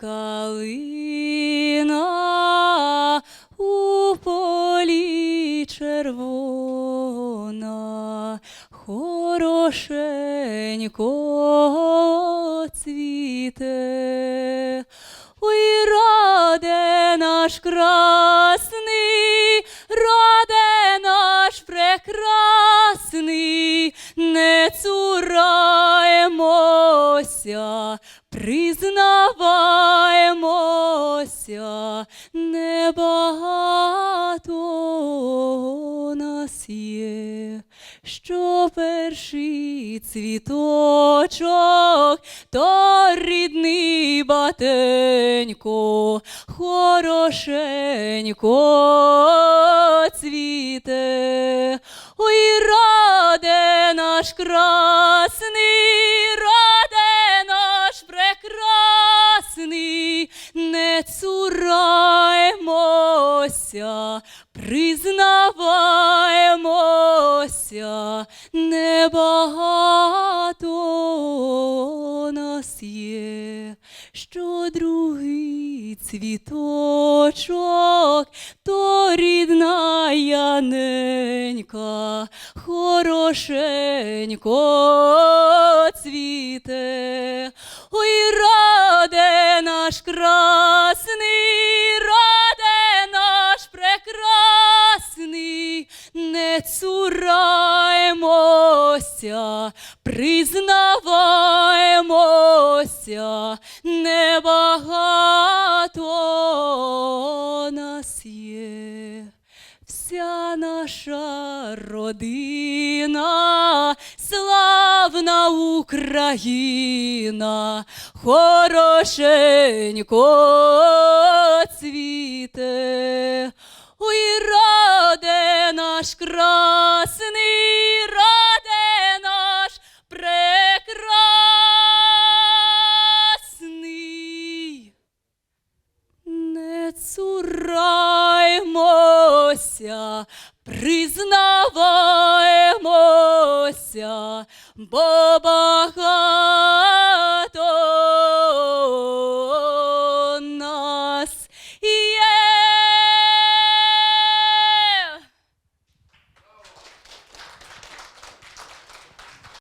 калина у полі червона, хорошенько цвіте. Ой, раде наш красний, раде наш прекрасний, цураємося, признаваємося, небагато нас є, що перший цвіточок, то рідний батенько, хорошенько цвіте. Ой, раде наш красний, признаваємося, небагато нас є, що другий цвіточок, то рідна яненька, хорошенько цвіте. Ой, раде наш красний, цураємося, признаваємося, небагато нас є. Вся наша родина, славна Україна, хорошенько цвіте. Ой, раде наш красний, цураймося, признаваємося, бо багато